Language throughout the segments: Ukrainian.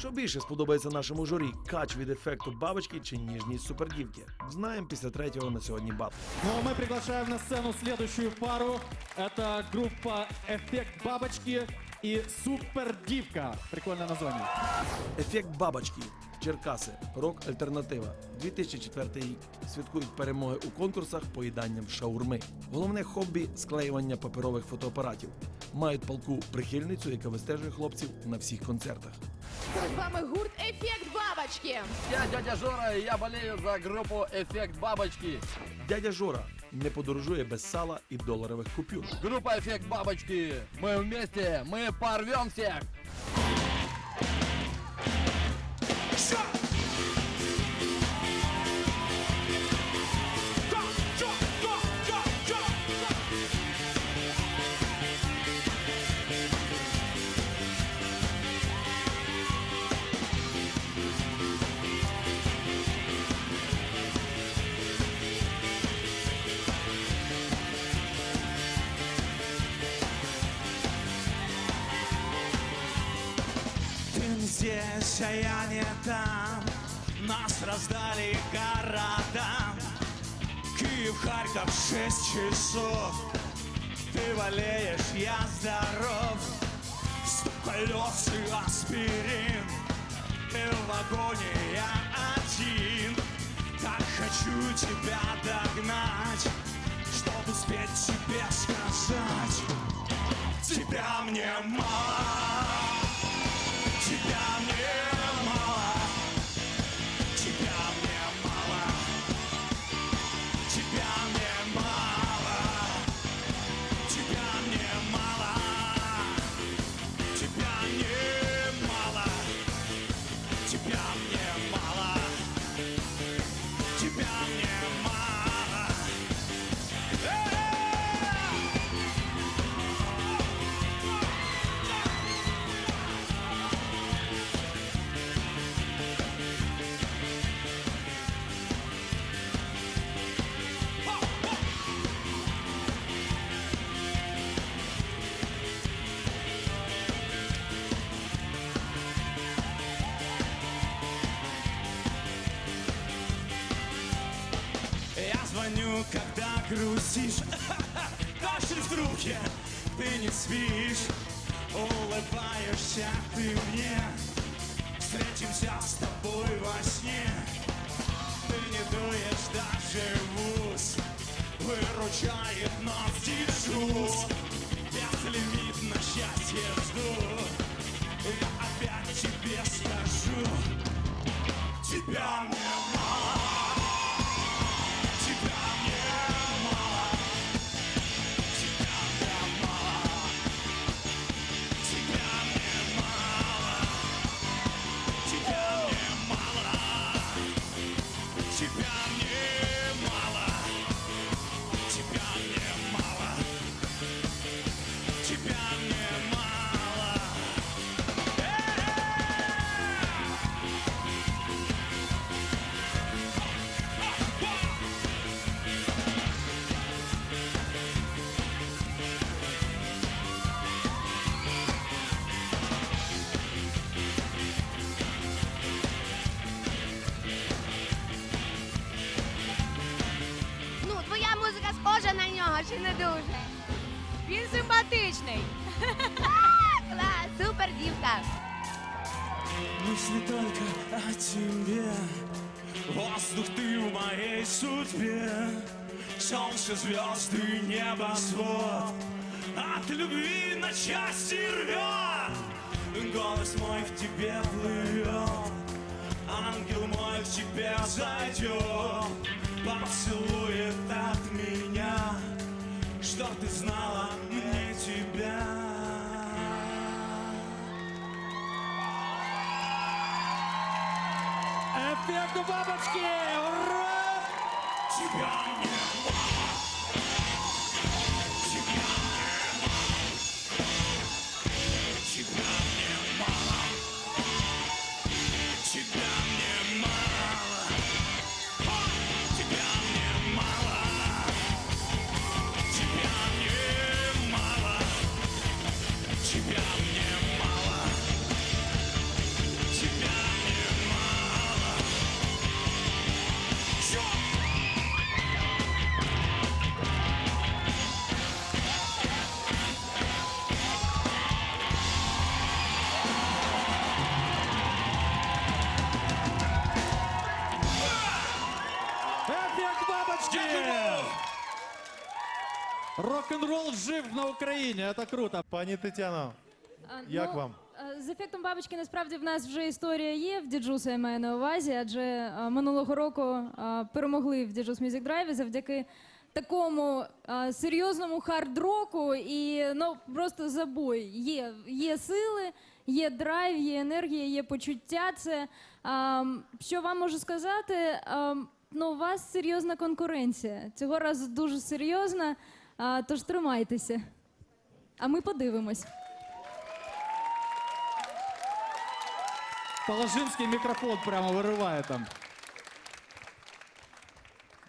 Що більше сподобається нашому журі кач від ефекту бабочки чи ніжність супердівки? Знаємо після третього на сьогодні батл. Ну а мы приглашаем на сцену следующую пару. Это группа «Эффект бабочки» и «Супер Дивка». Прикольное название. Ефект бабочки. Черкаси. Рок альтернатива. 2004 рік. Святкують перемоги у конкурсах поїданням шаурми. Головне хобі склеювання паперових фотоапаратів. Мають палку прихильницю, яка вистежує хлопців на всіх концертах. З вами гурт Ефект Бабочки. Я дядя Жора, и я болею за группу «Эффект Бабочки». Дядя Жора не подорожує без сала і доларових купюр. Группа «Эффект Бабочки». Мы вместе, мы порвем всех. Не там. Нас раздали города. Киев, Харьков, шесть часов. Ты болеешь, я здоров. Сто колес и аспирин. Ты в вагоне, я один. Так хочу тебя догнать Чтобы успеть тебе сказать. Тебя мне мало Тебя Я звоню, когда грустишь Кашель в трубке, ты не спишь Улыбаешься ты мне Встретимся с тобой во сне Чи не дуже? Він симпатичний. Клас, супер дівка. Мысли только о тебе. Воздух ты в моей судьбе. Солнце, звезды, небосвод От любви на части рвет Голос мой в тебе плывет Ангел мой к тебе зайдет Поцелует от меня Что ты знала мне тебя «Эффект бабочки». Ура! Тебя не мало, як бабочки! Рок-н-рол жив на Україні, це круто. Пані Тетяно, як ну, вам? Е, з ефектом бабочки насправді в нас вже історія є в діджуса, я маю на увазі, адже е, минулого року е, перемогли в діджус Music Drive завдяки такому серйозному хард-року і ну просто забой. Є, є сили, є драйв, є енергія, є почуття. Це ем, що вам можу сказати? Ем, ну, у вас серйозна конкуренція. Цього разу дуже серйозна. е, тож тримайтеся. А ми подивимось. Положинський мікрофон прямо вириває там.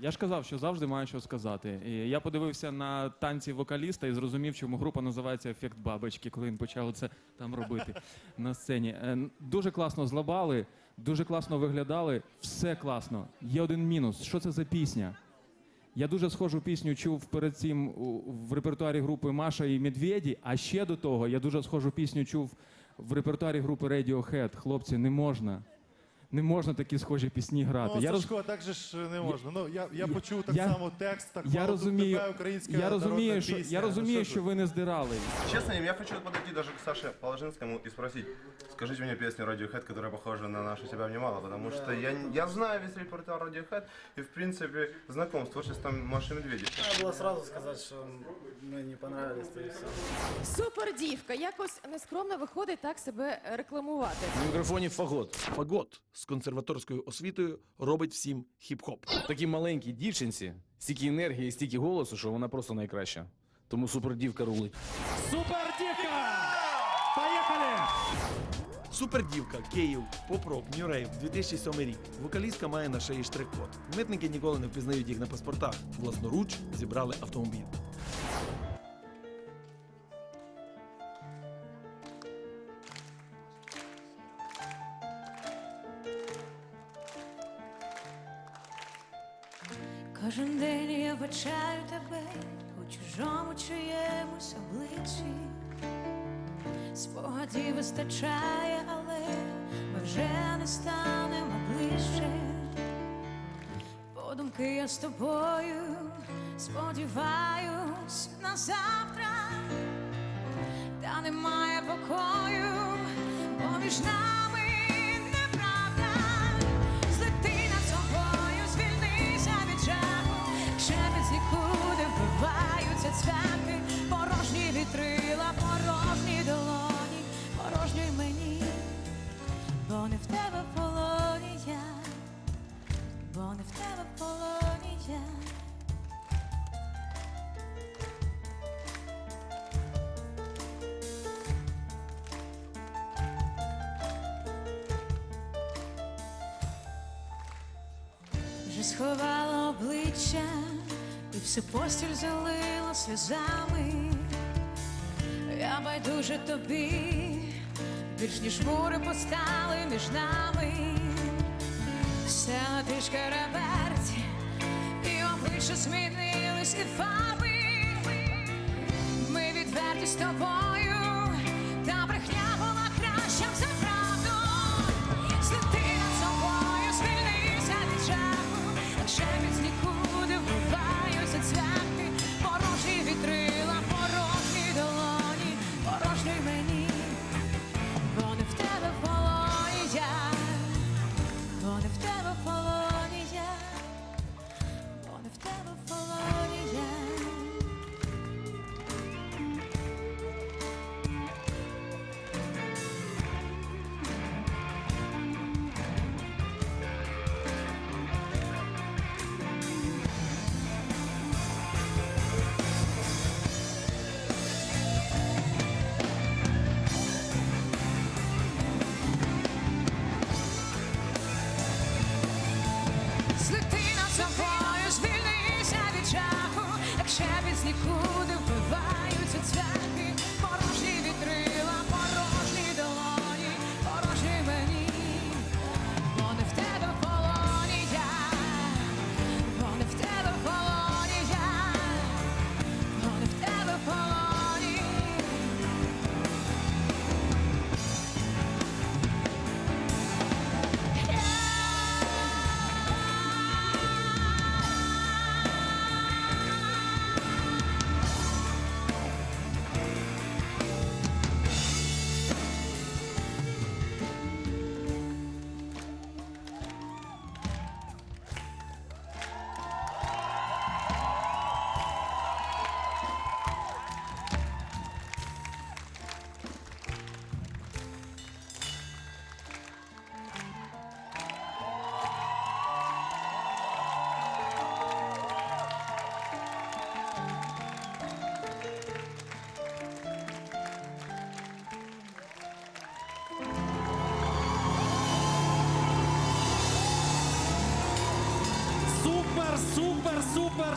Я ж казав, що завжди маю що сказати. І я подивився на танці вокаліста і зрозумів, чому група називається Ефект бабочки, коли він почав це там робити на сцені. Е, Дуже класно злабали, дуже класно виглядали, все класно. Є один мінус. Що це за пісня? Я дуже схожу пісню чув перед цим в репертуарі групи Маша і Медведі, а ще до того я дуже схожу пісню чув в репертуарі групи Radiohead. Хлопці, не можна. Не можна такі схожі пісні грати. ну, я роз- так же ж не можна. Ну, я, я почув так я- само текст, так Я розумію, тут українська я розумію, що пісня. я Ну, розумію, що що ви не здирали. Честно, я хочу подойти даже к Саше Положинскому и спросить, скажите мне песню Radiohead, которая похожа на нашу «Тебя обнимала», потому что я, я знаю весь репертуар Radiohead и, в принципе, знаком с творчеством Маши Медведи. Надо было сразу сказать, что мы не понравились, то и все. Супердівка. Якось нескромно виходить так себе рекламувати. На мікрофоні Фагот. Фагот з консерваторською освітою робить всім хіп-хоп. Такій маленькій дівчинці стільки енергії, стільки голосу, що вона просто найкраща. Тому супердівка рулить. Супердівка! Поїхали! Супердівка, Київ, поп-рок, Нью-Рейв, 2007 рік. Вокалістка має на шиї штрих-код. Митники ніколи не впізнають їх на паспортах. Власноруч зібрали автомобіль. Кожен день я бачаю тебе у чужому чиємусь обличчі. Спогадів вистачає, але ми вже не станемо ближче. Подумки я з тобою сподіваюсь на завтра, та немає покою, бо між нами цвяхи, порожні вітрила, порожні долоні, порожні мені, бо не в тебе полоні я, бо не в тебе полоні я. Вже сховала обличчя і всю постіль залила сльозами. Я байдуже тобі, більш ніж мури постали між нами. Все ти шкереберть, і обличчя змінились, і фарби. Ми відверті з тобою, чепець нікуди. в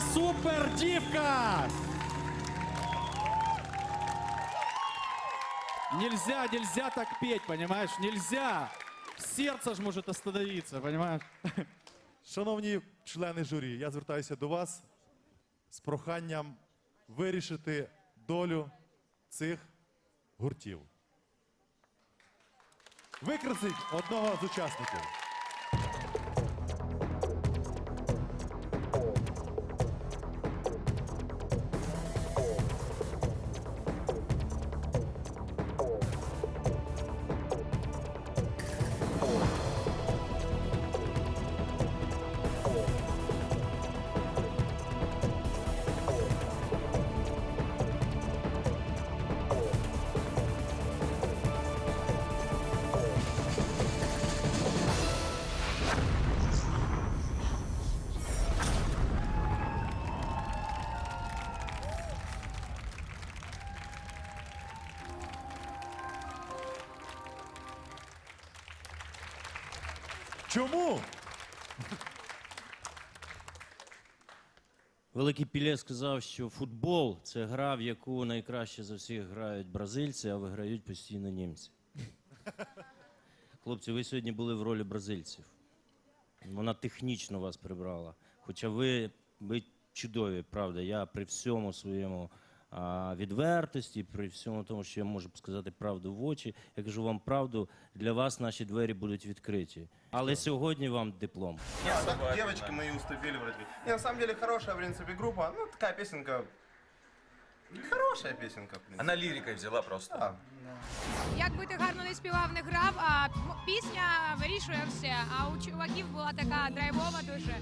супер, супер, супер дівка! Нельзя, нельзя так петь, понимаешь? Нельзя! Сердце ж может остановиться, понимаешь? Шановні члени журі, я звертаюся до вас з проханням вирішити долю цих гуртів. Викрасить одного з учасників. Великий Пілє сказав, що футбол це гра, в яку найкраще за всіх грають бразильці, а виграють постійно німці. Хлопці, ви сьогодні були в ролі бразильців. Вона технічно вас прибрала. Хоча ви, ви чудові, правда. Я при всьому своєму відвертості, при всьому тому, що я можу сказати правду в очі, я кажу вам правду, для вас наші двері будуть відкриті. Але сьогодні вам диплом. А так девочки мои уступили вроде. Не, на самом деле хорошая, в принципе, группа. Ну, такая песенка. Хорошая песенка, в принципе. Она лирикой взяла просто. Да. Як би ти гарно не співав, не грав, а м- пісня вирішує все. А у чуваків була така драйвова дуже.